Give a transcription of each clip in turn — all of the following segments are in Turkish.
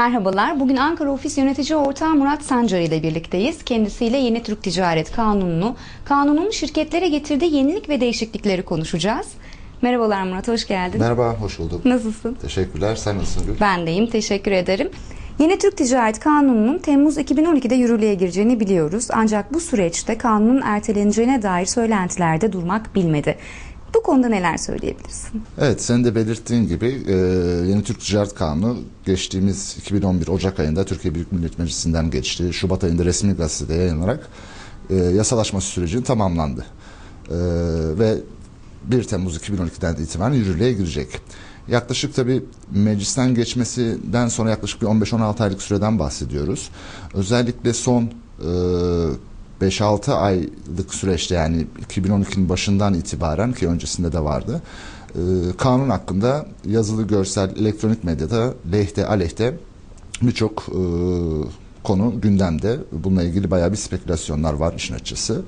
Merhabalar. Bugün Ankara Ofis Yönetici Ortağı Murat Sancar ile birlikteyiz. Kendisiyle Yeni Türk Ticaret Kanunu'nu, kanunun şirketlere getirdiği yenilik ve değişiklikleri konuşacağız. Merhabalar Murat, hoş geldin. Merhaba, hoş bulduk. Nasılsın? Teşekkürler. Sen nasılsın Gül? Ben deyim, teşekkür ederim. Yeni Türk Ticaret Kanunu'nun Temmuz 2012'de yürürlüğe gireceğini biliyoruz. Ancak bu süreçte kanunun erteleneceğine dair söylentilerde durmak bilmedi. Bu konuda neler söyleyebilirsin? Evet, sen de belirttiğin gibi e, Yeni Türk Ticaret Kanunu geçtiğimiz 2011 Ocak ayında Türkiye Büyük Millet Meclisi'nden geçti. Şubat ayında resmi gazetede yayınlanarak e, yasalaşması sürecinin tamamlandı. E, ve 1 Temmuz 2012'den itibaren yürürlüğe girecek. Yaklaşık tabi meclisten geçmesinden sonra yaklaşık bir 15-16 aylık süreden bahsediyoruz. Özellikle son e, 5-6 aylık süreçte yani 2012'nin başından itibaren ki öncesinde de vardı. E, kanun hakkında yazılı, görsel, elektronik medyada lehte, aleyhte birçok e, konu gündemde. Bununla ilgili bayağı bir spekülasyonlar var işin açısı.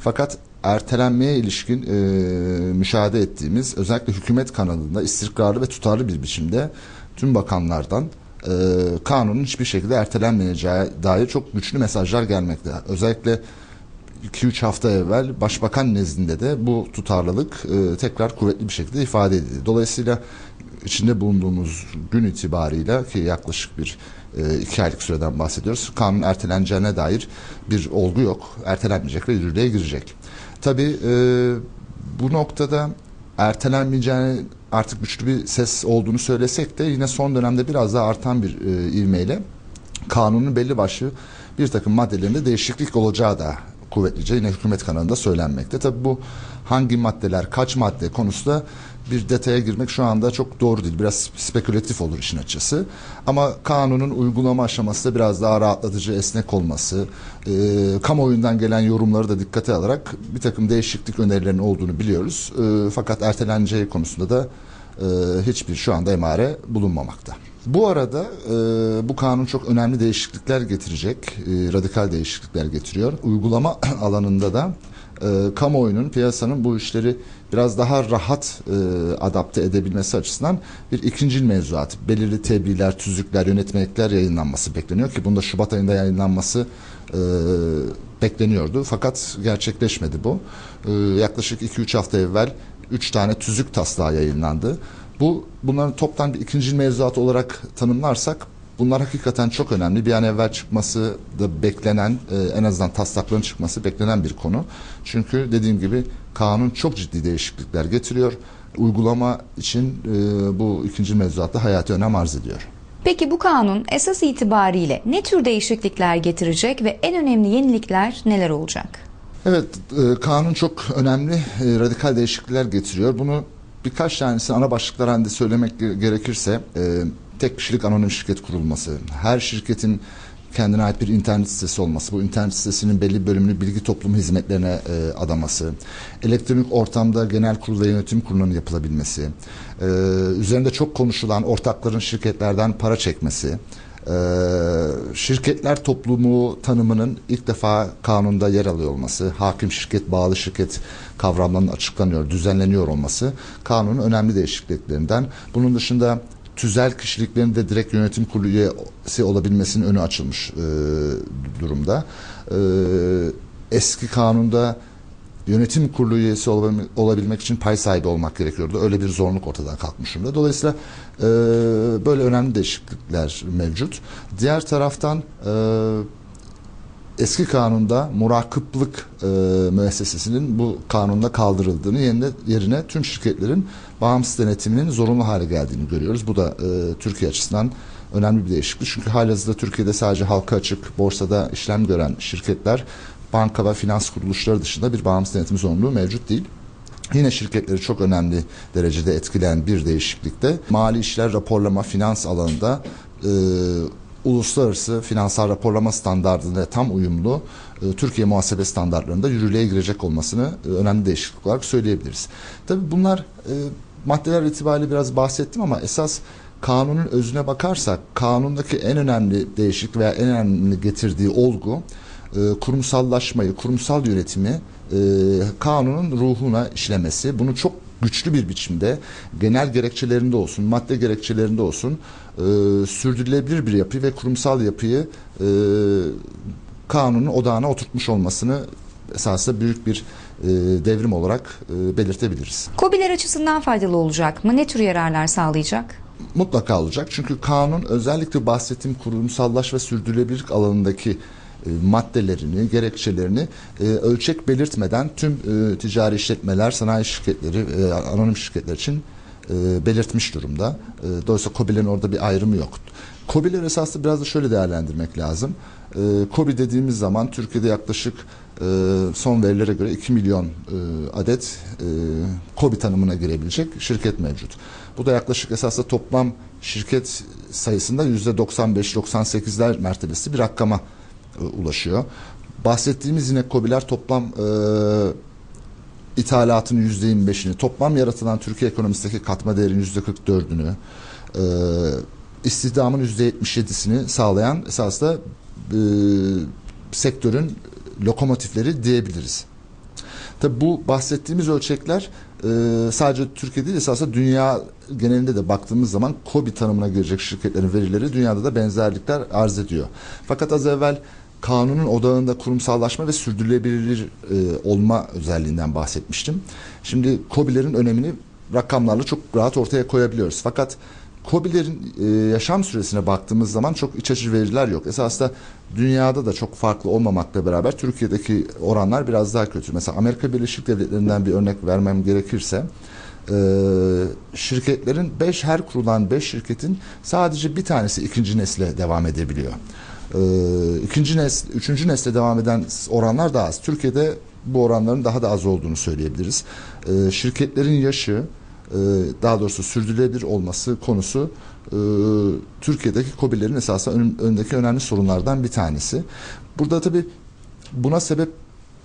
Fakat ertelenmeye ilişkin e, müşahede ettiğimiz özellikle hükümet kanalında istikrarlı ve tutarlı bir biçimde tüm bakanlardan e, kanunun hiçbir şekilde ertelenmeyeceği dair çok güçlü mesajlar gelmekte. Özellikle 2-3 hafta evvel başbakan nezdinde de bu tutarlılık e, tekrar kuvvetli bir şekilde ifade edildi. Dolayısıyla içinde bulunduğumuz gün itibarıyla ki yaklaşık bir e, iki aylık süreden bahsediyoruz. Kanun erteleneceğine dair bir olgu yok. Ertelenmeyecek ve yürürlüğe girecek. Tabii e, bu noktada ertelenmeyeceğini artık güçlü bir ses olduğunu söylesek de yine son dönemde biraz daha artan bir e, ivmeyle kanunun belli başlı bir takım maddelerinde değişiklik olacağı da kuvvetlice yine hükümet kanalında söylenmekte. Tabii bu hangi maddeler, kaç madde konusunda bir detaya girmek şu anda çok doğru değil. Biraz spekülatif olur işin açısı. Ama kanunun uygulama aşaması da biraz daha rahatlatıcı, esnek olması, e, kamuoyundan gelen yorumları da dikkate alarak bir takım değişiklik önerilerinin olduğunu biliyoruz. E, fakat erteleneceği konusunda da e, hiçbir şu anda emare bulunmamakta. Bu arada e, bu kanun çok önemli değişiklikler getirecek, e, radikal değişiklikler getiriyor. Uygulama alanında da e, kamuoyunun, piyasanın bu işleri biraz daha rahat e, adapte edebilmesi açısından bir ikincil mevzuat, belirli tebliğler, tüzükler, yönetmelikler yayınlanması bekleniyor ki bunda Şubat ayında yayınlanması e, bekleniyordu. Fakat gerçekleşmedi bu. E, yaklaşık 2-3 hafta evvel 3 tane tüzük taslağı yayınlandı. Bu bunların toptan bir ikinci mevzuat olarak tanımlarsak bunlar hakikaten çok önemli. Bir an evvel çıkması da beklenen e, en azından taslakların çıkması beklenen bir konu. Çünkü dediğim gibi kanun çok ciddi değişiklikler getiriyor. Uygulama için e, bu ikinci mevzuatta hayati önem arz ediyor. Peki bu kanun esas itibariyle ne tür değişiklikler getirecek ve en önemli yenilikler neler olacak? Evet, e, kanun çok önemli e, radikal değişiklikler getiriyor. Bunu birkaç tanesi ana başlıklar halinde söylemek gerekirse e, tek kişilik anonim şirket kurulması, her şirketin kendine ait bir internet sitesi olması, bu internet sitesinin belli bölümünü bilgi toplumu hizmetlerine e, adaması, elektronik ortamda genel kurul ve yönetim kurulunun yapılabilmesi, e, üzerinde çok konuşulan ortakların şirketlerden para çekmesi, e, şirketler toplumu tanımının ilk defa kanunda yer alıyor olması, hakim şirket, bağlı şirket kavramlarının açıklanıyor, düzenleniyor olması kanunun önemli değişikliklerinden. Bunun dışında tüzel kişiliklerin de direkt yönetim kurulu üyesi olabilmesinin önü açılmış e, durumda. E, eski kanunda yönetim kurulu üyesi olabilmek için pay sahibi olmak gerekiyordu. Öyle bir zorunluluk ortadan kalkmış durumda. Dolayısıyla e, böyle önemli değişiklikler mevcut. Diğer taraftan e, eski kanunda murakıplık e, müessesesinin bu kanunda kaldırıldığını yerine, yerine tüm şirketlerin bağımsız denetiminin zorunlu hale geldiğini görüyoruz. Bu da e, Türkiye açısından önemli bir değişiklik. Çünkü halihazırda Türkiye'de sadece halka açık borsada işlem gören şirketler banka ve finans kuruluşları dışında bir bağımsız denetim zorunluluğu mevcut değil. Yine şirketleri çok önemli derecede etkileyen bir değişiklikte mali işler raporlama finans alanında e, uluslararası finansal raporlama standartına tam uyumlu e, Türkiye muhasebe standartlarında yürürlüğe girecek olmasını e, önemli değişiklik olarak söyleyebiliriz. Tabii bunlar e, maddeler itibariyle biraz bahsettim ama esas kanunun özüne bakarsak kanundaki en önemli değişiklik veya en önemli getirdiği olgu e, kurumsallaşmayı, kurumsal yönetimi e, kanunun ruhuna işlemesi. Bunu çok güçlü bir biçimde genel gerekçelerinde olsun, madde gerekçelerinde olsun e, sürdürülebilir bir yapı ve kurumsal yapıyı e, kanunun odağına oturtmuş olmasını esasında büyük bir e, devrim olarak e, belirtebiliriz. Kobiler açısından faydalı olacak mı? Ne tür yararlar sağlayacak? Mutlaka olacak çünkü kanun özellikle bahsettiğim kurumsallaş ve sürdürülebilirlik alanındaki maddelerini, gerekçelerini e, ölçek belirtmeden tüm e, ticari işletmeler, sanayi şirketleri, e, anonim şirketler için e, belirtmiş durumda. E, dolayısıyla KOBİ'lerin orada bir ayrımı yok. KOBİ'ler esasında biraz da şöyle değerlendirmek lazım. E, KOBİ dediğimiz zaman Türkiye'de yaklaşık e, son verilere göre 2 milyon e, adet e, KOBİ tanımına girebilecek şirket mevcut. Bu da yaklaşık esasında toplam şirket sayısında %95-98'ler mertebesi bir rakama e, ulaşıyor. Bahsettiğimiz yine KOBİ'ler toplam e, ithalatın %25'ini, toplam yaratılan Türkiye ekonomisindeki katma değerin %44'ünü, e, istihdamın %77'sini sağlayan esasında e, sektörün lokomotifleri diyebiliriz. Tabi bu bahsettiğimiz ölçekler e, sadece Türkiye değil esasında dünya genelinde de baktığımız zaman KOBİ tanımına girecek şirketlerin verileri dünyada da benzerlikler arz ediyor. Fakat az evvel kanunun odağında kurumsallaşma ve sürdürülebilir e, olma özelliğinden bahsetmiştim. Şimdi KOBİ'lerin önemini rakamlarla çok rahat ortaya koyabiliyoruz. Fakat KOBİ'lerin e, yaşam süresine baktığımız zaman çok iç açıcı veriler yok. Esasında dünyada da çok farklı olmamakla beraber Türkiye'deki oranlar biraz daha kötü. Mesela Amerika Birleşik Devletleri'nden bir örnek vermem gerekirse e, şirketlerin 5 her kurulan 5 şirketin sadece bir tanesi ikinci nesle devam edebiliyor. E, ikinci nesl, üçüncü nesle devam eden oranlar daha az. Türkiye'de bu oranların daha da az olduğunu söyleyebiliriz. E, şirketlerin yaşı, e, daha doğrusu sürdürülebilir olması konusu e, Türkiye'deki KOBİ'lerin esasında ön, önündeki önemli sorunlardan bir tanesi. Burada tabii buna sebep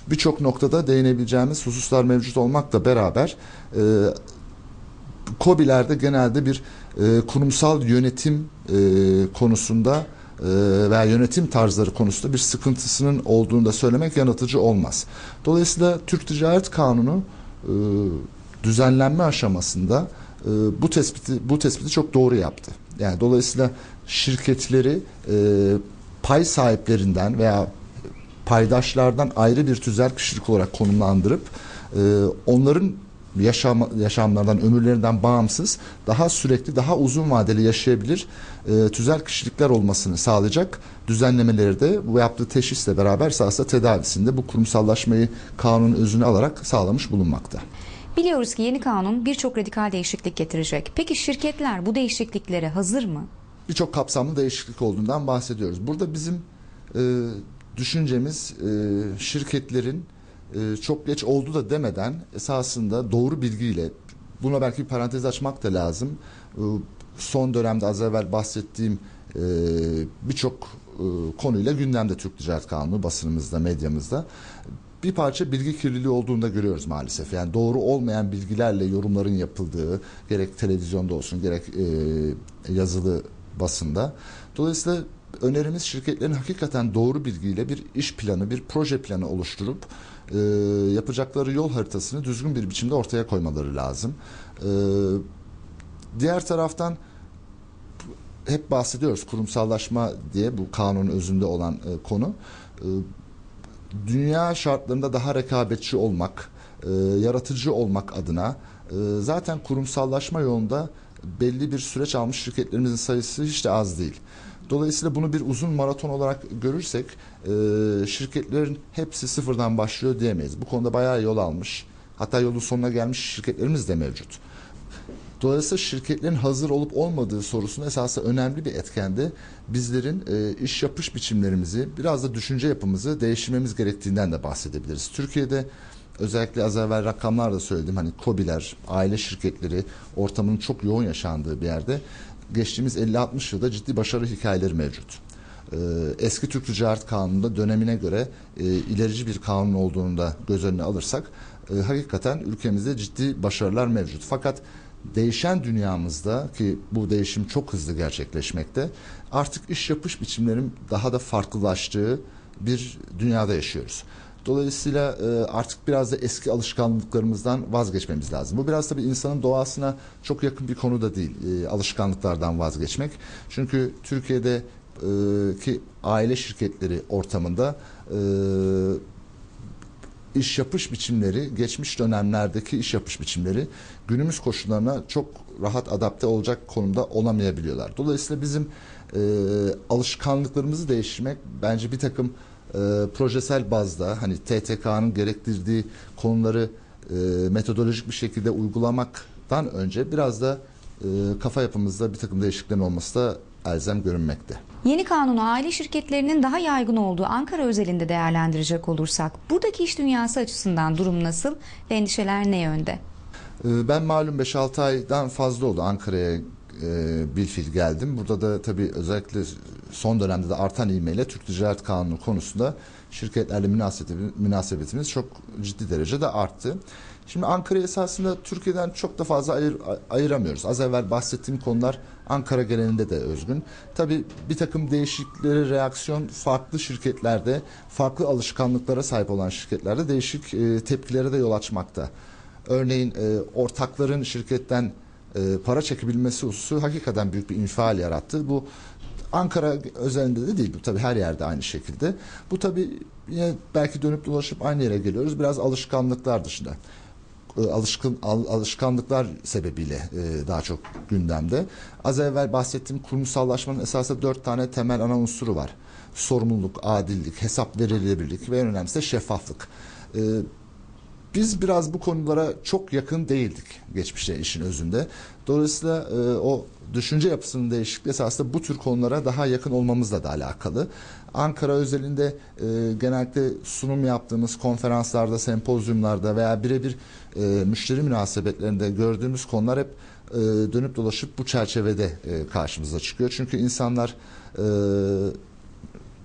birçok noktada değinebileceğimiz hususlar mevcut olmakla beraber e, genelde bir e, kurumsal yönetim e, konusunda veya yönetim tarzları konusunda bir sıkıntısının olduğunu da söylemek yanıltıcı olmaz. Dolayısıyla Türk Ticaret Kanunu e, düzenlenme aşamasında e, bu tespiti bu tespiti çok doğru yaptı. Yani dolayısıyla şirketleri e, pay sahiplerinden veya paydaşlardan ayrı bir tüzel kişilik olarak konumlandırıp e, onların yaşam yaşamlardan, ömürlerinden bağımsız daha sürekli, daha uzun vadeli yaşayabilir e, tüzel kişilikler olmasını sağlayacak düzenlemeleri de bu yaptığı teşhisle beraber esasında tedavisinde bu kurumsallaşmayı kanun özüne alarak sağlamış bulunmakta. Biliyoruz ki yeni kanun birçok radikal değişiklik getirecek. Peki şirketler bu değişikliklere hazır mı? Birçok kapsamlı değişiklik olduğundan bahsediyoruz. Burada bizim e, düşüncemiz e, şirketlerin e, çok geç oldu da demeden esasında doğru bilgiyle buna belki bir parantez açmak da lazım. E, son dönemde az evvel bahsettiğim e, birçok e, konuyla gündemde Türk Ticaret Kanunu basınımızda, medyamızda bir parça bilgi kirliliği olduğunu da görüyoruz maalesef. Yani doğru olmayan bilgilerle yorumların yapıldığı gerek televizyonda olsun gerek e, yazılı basında. Dolayısıyla önerimiz şirketlerin hakikaten doğru bilgiyle bir iş planı, bir proje planı oluşturup e, yapacakları yol haritasını düzgün bir biçimde ortaya koymaları lazım. E, diğer taraftan hep bahsediyoruz kurumsallaşma diye bu kanunun özünde olan e, konu. E, dünya şartlarında daha rekabetçi olmak, e, yaratıcı olmak adına e, zaten kurumsallaşma yolunda belli bir süreç almış şirketlerimizin sayısı hiç de az değil. Dolayısıyla bunu bir uzun maraton olarak görürsek e, şirketlerin hepsi sıfırdan başlıyor diyemeyiz. Bu konuda bayağı yol almış. Hatta yolun sonuna gelmiş şirketlerimiz de mevcut. Dolayısıyla şirketlerin hazır olup olmadığı sorusunda esasında önemli bir etkende bizlerin e, iş yapış biçimlerimizi, biraz da düşünce yapımızı değiştirmemiz gerektiğinden de bahsedebiliriz. Türkiye'de özellikle az evvel rakamlar da söyledim. Hani KOBİ'ler, aile şirketleri ortamının çok yoğun yaşandığı bir yerde geçtiğimiz 50-60 yılda ciddi başarı hikayeleri mevcut. Ee, eski Türk Ticaret Kanunu'nda dönemine göre e, ilerici bir kanun olduğunu da göz önüne alırsak e, hakikaten ülkemizde ciddi başarılar mevcut. Fakat değişen dünyamızda ki bu değişim çok hızlı gerçekleşmekte artık iş yapış biçimlerin daha da farklılaştığı bir dünyada yaşıyoruz. Dolayısıyla e, artık biraz da eski alışkanlıklarımızdan vazgeçmemiz lazım. Bu biraz tabii insanın doğasına çok yakın bir konu da değil. e, alışkanlıklardan vazgeçmek. Çünkü Türkiye'de e, ki aile şirketleri ortamında e, iş yapış biçimleri, geçmiş dönemlerdeki iş yapış biçimleri günümüz koşullarına çok rahat adapte olacak konumda olamayabiliyorlar. Dolayısıyla bizim e, alışkanlıklarımızı değiştirmek bence bir takım e, projesel bazda hani TTK'nın gerektirdiği konuları e, metodolojik bir şekilde uygulamaktan önce biraz da e, kafa yapımızda bir takım değişikliklerin olması da elzem görünmekte. Yeni kanunu aile şirketlerinin daha yaygın olduğu Ankara özelinde değerlendirecek olursak buradaki iş dünyası açısından durum nasıl ve endişeler ne yönde? Ee, Ben malum 5-6 aydan fazla oldu Ankara'ya e, bilfil geldim. Burada da tabii özellikle son dönemde de artan ivmeyle Türk Ticaret Kanunu konusunda şirketlerle münasebetimiz, çok ciddi derecede arttı. Şimdi Ankara esasında Türkiye'den çok da fazla ayır, ayıramıyoruz. Az evvel bahsettiğim konular Ankara genelinde de özgün. Tabii bir takım değişikliklere reaksiyon farklı şirketlerde, farklı alışkanlıklara sahip olan şirketlerde değişik e, tepkilere de yol açmakta. Örneğin e, ortakların şirketten e, para çekebilmesi hususu hakikaten büyük bir infial yarattı. Bu Ankara özelinde de değil bu tabii her yerde aynı şekilde. Bu tabii yine belki dönüp dolaşıp aynı yere geliyoruz. Biraz alışkanlıklar dışında. E, Alışkın al- alışkanlıklar sebebiyle e, daha çok gündemde. Az evvel bahsettiğim kurumsallaşmanın esasında dört tane temel ana unsuru var. Sorumluluk, adillik, hesap verilebilirlik ve en önemlisi de şeffaflık. E, biz biraz bu konulara çok yakın değildik geçmişte işin özünde. Dolayısıyla e, o düşünce yapısının değişikliği esasında bu tür konulara daha yakın olmamızla da alakalı. Ankara özelinde e, genellikle sunum yaptığımız konferanslarda, sempozyumlarda veya birebir e, müşteri münasebetlerinde gördüğümüz konular hep e, dönüp dolaşıp bu çerçevede e, karşımıza çıkıyor. Çünkü insanlar e,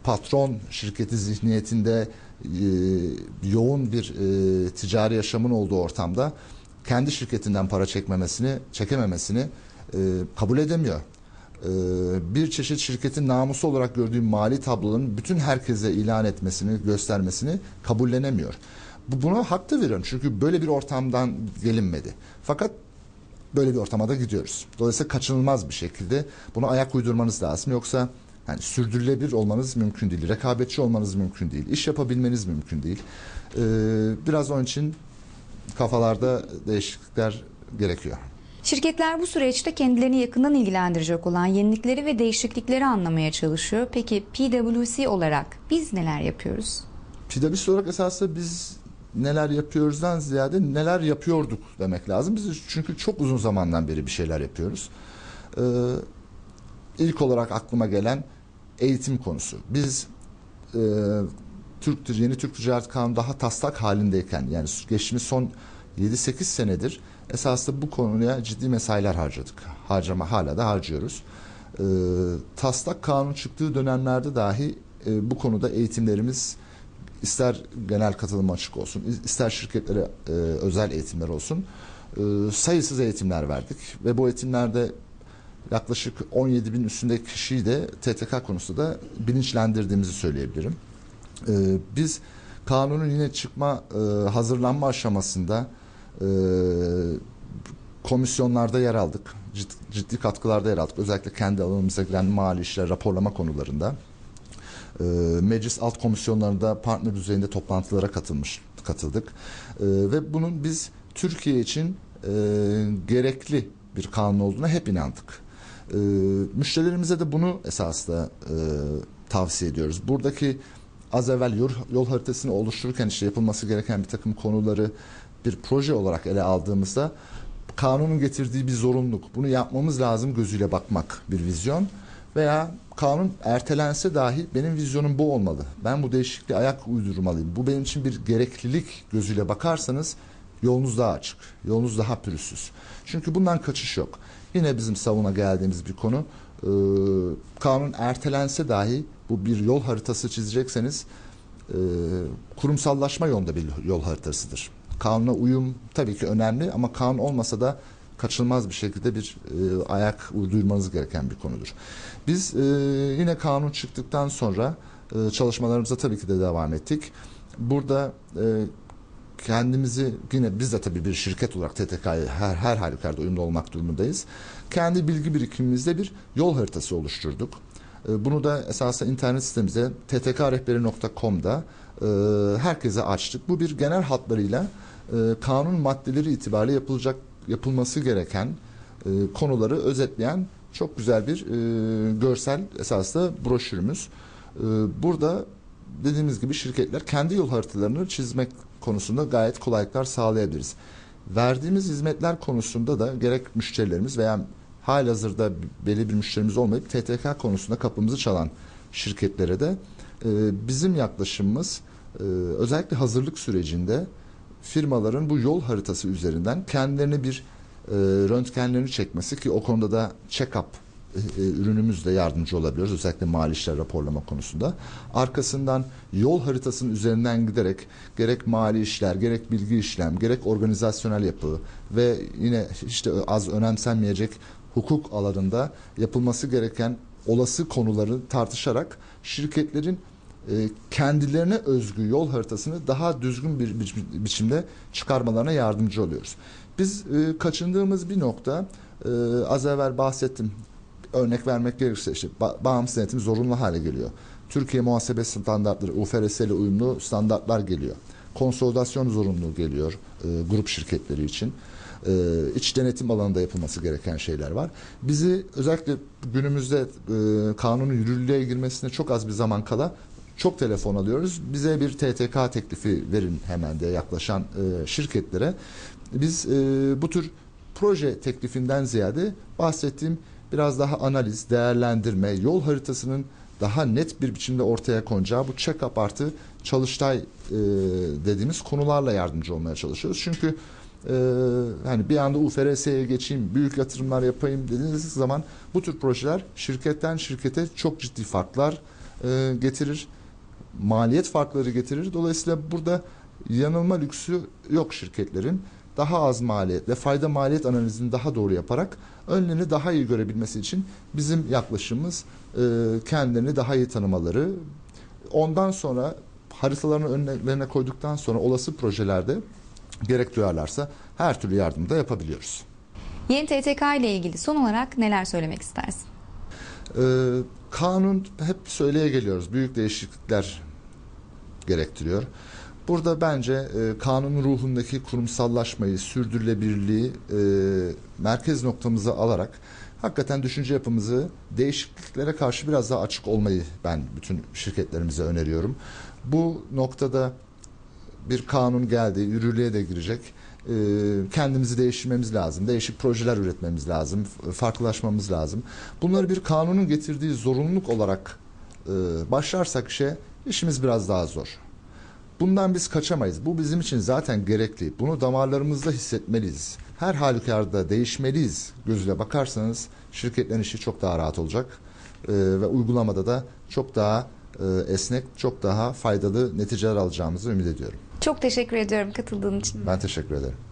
patron şirketi zihniyetinde yoğun bir e, ticari yaşamın olduğu ortamda kendi şirketinden para çekmemesini, çekememesini e, kabul edemiyor. E, bir çeşit şirketin namusu olarak gördüğü mali tabloların bütün herkese ilan etmesini, göstermesini kabullenemiyor. Bu buna hak da veriyorum çünkü böyle bir ortamdan gelinmedi. Fakat böyle bir ortama gidiyoruz. Dolayısıyla kaçınılmaz bir şekilde buna ayak uydurmanız lazım. Yoksa yani sürdürülebilir olmanız mümkün değil. Rekabetçi olmanız mümkün değil. iş yapabilmeniz mümkün değil. Ee, biraz onun için kafalarda değişiklikler gerekiyor. Şirketler bu süreçte kendilerini yakından ilgilendirecek olan yenilikleri ve değişiklikleri anlamaya çalışıyor. Peki PwC olarak biz neler yapıyoruz? PwC olarak esasında biz neler yapıyoruzdan ziyade neler yapıyorduk demek lazım. Biz çünkü çok uzun zamandan beri bir şeyler yapıyoruz. Ee, ilk olarak aklıma gelen eğitim konusu. Biz e, Türk yeni Türk Ticaret Kanunu daha taslak halindeyken yani geçtiğimiz son 7-8 senedir esasında bu konuya ciddi mesailer harcadık. Harcama hala da harcıyoruz. Ee, taslak kanun çıktığı dönemlerde dahi e, bu konuda eğitimlerimiz ister genel katılım açık olsun, ister şirketlere e, özel eğitimler olsun e, sayısız eğitimler verdik ve bu eğitimlerde yaklaşık 17 bin üstünde kişiyi de TTK konusunda da bilinçlendirdiğimizi söyleyebilirim. E, biz kanunun yine çıkma e, hazırlanma aşamasında e, komisyonlarda yer aldık. Ciddi, katkılarda yer aldık. Özellikle kendi alanımıza giren mali işler, raporlama konularında. E, meclis alt komisyonlarında partner düzeyinde toplantılara katılmış katıldık. E, ve bunun biz Türkiye için e, gerekli bir kanun olduğuna hep inandık. E, müşterilerimize de bunu esasla e, tavsiye ediyoruz. Buradaki az evvel yol, yol haritasını oluştururken işte yapılması gereken bir takım konuları bir proje olarak ele aldığımızda kanunun getirdiği bir zorunluluk. Bunu yapmamız lazım gözüyle bakmak bir vizyon veya kanun ertelense dahi benim vizyonum bu olmalı. Ben bu değişikliğe ayak uydurmalıyım. Bu benim için bir gereklilik gözüyle bakarsanız yolunuz daha açık. Yolunuz daha pürüzsüz. Çünkü bundan kaçış yok. Yine bizim savuna geldiğimiz bir konu. Ee, kanun ertelense dahi bu bir yol haritası çizecekseniz e, kurumsallaşma yolunda bir yol haritasıdır. Kanuna uyum tabii ki önemli ama kanun olmasa da kaçınılmaz bir şekilde bir e, ayak uydurmanız gereken bir konudur. Biz e, yine kanun çıktıktan sonra e, çalışmalarımıza tabii ki de devam ettik. burada e, kendimizi yine biz de tabii bir şirket olarak TTK'ya her, her halükarda uyumlu olmak durumundayız. Kendi bilgi birikimimizde bir yol haritası oluşturduk. E, Bunu da esasında internet sitemize ttkrehberi.com'da e, herkese açtık. Bu bir genel hatlarıyla e, kanun maddeleri itibariyle yapılacak yapılması gereken e, konuları özetleyen çok güzel bir görsel esasında broşürümüz. Burada dediğimiz gibi şirketler kendi yol haritalarını çizmek konusunda gayet kolaylıklar sağlayabiliriz. Verdiğimiz hizmetler konusunda da gerek müşterilerimiz veya halihazırda belli bir müşterimiz olmayıp TTK konusunda kapımızı çalan şirketlere de e, bizim yaklaşımımız e, özellikle hazırlık sürecinde firmaların bu yol haritası üzerinden kendilerine bir e, röntgenlerini çekmesi ki o konuda da check-up e, e, ürünümüzle yardımcı olabiliyoruz. Özellikle mali işler raporlama konusunda. Arkasından yol haritasının üzerinden giderek gerek mali işler, gerek bilgi işlem, gerek organizasyonel yapı ve yine işte az önemsenmeyecek hukuk alanında yapılması gereken olası konuları tartışarak şirketlerin e, kendilerine özgü yol haritasını daha düzgün bir biçim- biçimde çıkarmalarına yardımcı oluyoruz. Biz e, kaçındığımız bir nokta az evvel bahsettim. Örnek vermek gerekirse işte ba- bağımsız denetim zorunlu hale geliyor. Türkiye muhasebe standartları UFRS ile uyumlu standartlar geliyor. Konsolidasyon zorunluluğu geliyor e, grup şirketleri için. E, iç denetim alanında yapılması gereken şeyler var. Bizi özellikle günümüzde e, kanunun yürürlüğe girmesine çok az bir zaman kala çok telefon alıyoruz. Bize bir TTK teklifi verin hemen diye yaklaşan e, şirketlere. Biz e, bu tür proje teklifinden ziyade bahsettiğim biraz daha analiz, değerlendirme, yol haritasının daha net bir biçimde ortaya konacağı bu check-up artı çalıştay e, dediğimiz konularla yardımcı olmaya çalışıyoruz. Çünkü e, hani bir anda UFRS'ye geçeyim, büyük yatırımlar yapayım dediğiniz zaman bu tür projeler şirketten şirkete çok ciddi farklar e, getirir. Maliyet farkları getirir. Dolayısıyla burada yanılma lüksü yok şirketlerin. Daha az maliyetle fayda maliyet analizini daha doğru yaparak önlerini daha iyi görebilmesi için bizim yaklaşımımız e, kendilerini daha iyi tanımaları. Ondan sonra haritalarını önlerine koyduktan sonra olası projelerde gerek duyarlarsa her türlü yardımı da yapabiliyoruz. Yeni TTK ile ilgili son olarak neler söylemek istersin? Ee, kanun hep söyleye geliyoruz. Büyük değişiklikler gerektiriyor. Burada bence e, kanunun ruhundaki kurumsallaşmayı, sürdürülebilirliği e, merkez noktamıza alarak hakikaten düşünce yapımızı değişikliklere karşı biraz daha açık olmayı ben bütün şirketlerimize öneriyorum. Bu noktada bir kanun geldi, yürürlüğe de girecek. Ee, kendimizi değiştirmemiz lazım. Değişik projeler üretmemiz lazım. Farklılaşmamız lazım. Bunları bir kanunun getirdiği zorunluluk olarak e, başlarsak işe işimiz biraz daha zor. Bundan biz kaçamayız. Bu bizim için zaten gerekli. Bunu damarlarımızda hissetmeliyiz. Her halükarda değişmeliyiz gözüyle bakarsanız şirketlerin işi çok daha rahat olacak. Ee, ve uygulamada da çok daha e, esnek, çok daha faydalı neticeler alacağımızı ümit ediyorum. Çok teşekkür ediyorum katıldığın için. Ben teşekkür ederim.